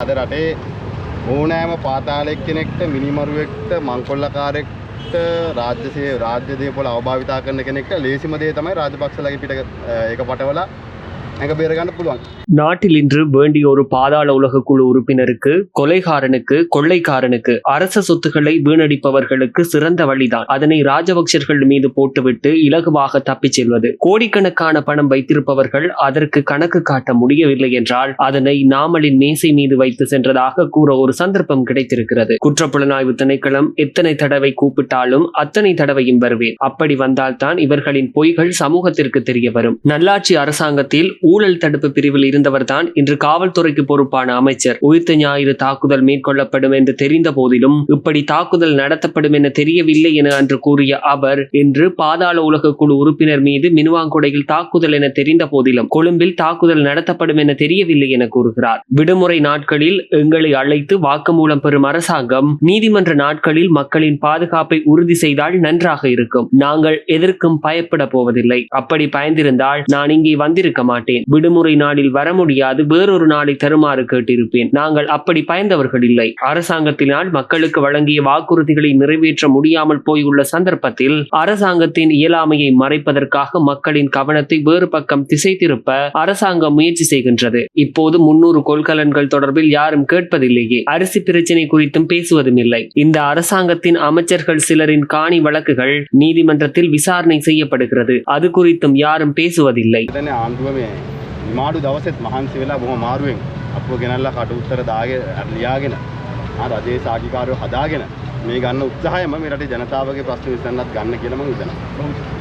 අද රටේ ඕනෑම පාතාලෙක් කෙනෙක්ට මිනිමරුවෙක්ට මංකොල්ලකාරෙක්ට රාජ්‍යසේ රාජ්‍ය දේපොළ අවභාවිතා කරන කෙනෙක්ට ලේසිම දේ තමයි රාජපක්ෂලගේ පිට එක පටවලා ඇඟ බේරගන්න පුළුවන් நாட்டில் இன்று வேண்டிய ஒரு பாதாள உலக குழு உறுப்பினருக்கு கொலைகாரனுக்கு கொள்ளைக்காரனுக்கு அரச சொத்துக்களை வீணடிப்பவர்களுக்கு சிறந்த வழிதான். அதனை ராஜபக்சர்கள் மீது போட்டுவிட்டு இலகுவாக தப்பிச் செல்வது. கோடிக்கணக்கான பணம் வைத்திருப்பவர்கள் அதற்கு கணக்கு காட்ட முடியவில்லை என்றால் அதனை நாமலின் மேசை மீது வைத்து சென்றதாக கூற ஒரு சந்தர்ப்பம் கிடைத்திருக்கிறது. குற்றப்புலனாய்வு திணைக்களம் எத்தனை தடவை கூப்பிட்டாலும் அத்தனை தடவையும் வருவேன். அப்படி வந்தால்தான் இவர்களின் பொய்கள் சமூகத்திற்கு தெரிய வரும். நல்லாட்சி அரசாங்கத்தில் ஊழல் தடுப்பு பிரிவில் இருந்தவர்தான் இன்று காவல்துறைக்கு பொறுப்பான அமைச்சர். உயிர்த்த ஞாயிறு தாக்குதல் மேற்கொள்ளப்படும் என்று தெரிந்த போதிலும் இப்படி தாக்குதல் நடத்தப்படும் என தெரியவில்லை என அன்று கூறிய அவர் இன்று பாதாள உலக குழு உறுப்பினர் மீது மினுவாங்குடையில் தாக்குதல் என தெரிந்த போதிலும் கொழும்பில் தாக்குதல் நடத்தப்படும் என தெரியவில்லை என கூறுகிறார். விடுமுறை நாட்களில் எங்களை அழைத்து வாக்குமூலம் பெறும் அரசாங்கம் நீதிமன்ற நாட்களில் மக்களின் பாதுகாப்பை உறுதி செய்தால் நன்றாக இருக்கும். நாங்கள் எதற்கும் பயப்பட போவதில்லை. அப்படி பயந்திருந்தால் நான் இங்கே வந்திருக்க மாட்டேன். இருப்பேன் விடுமுறை நாளில் வர முடியாது. வேறொரு நாளை தருமாறு கேட்டிருப்பேன். நாங்கள் அப்படி பயந்தவர்கள் இல்லை. அரசாங்கத்தினால் மக்களுக்கு வழங்கிய வாக்குறுதிகளை நிறைவேற்ற முடியாமல் போயுள்ள சந்தர்ப்பத்தில் அரசாங்கத்தின் இயலாமையை மறைப்பதற்காக மக்களின் கவனத்தை வேறு பக்கம் திசை திருப்ப அரசாங்கம் முயற்சி செய்கின்றது. இப்போது முன்னூறு கொள்கலன்கள் தொடர்பில் யாரும் கேட்பதில்லையே. அரிசி பிரச்சினை குறித்தும் பேசுவதும் இல்லை இந்த அரசாங்கத்தின் அமைச்சர்கள் சிலரின் காணி வழக்குகள் நீதிமன்றத்தில் விசாரணை செய்யப்படுகிறது. அது குறித்தும் யாரும் பேசுவதில்லை. නිමාඩු දවසෙත් මහන්සි වෙලා බොහොම මාරුවෙන් අපව ගෙනල්ලා කට උත්තර දාගෙන ලියාගෙන ආ රජයේ සාකිකාරයෝ හදාගෙන මේ ගන්න උත්සාහයම මේ රටේ ජනතාවගේ ප්‍රශ්න විසඳන්නත් ගන්න කියලා මම හිතනවා.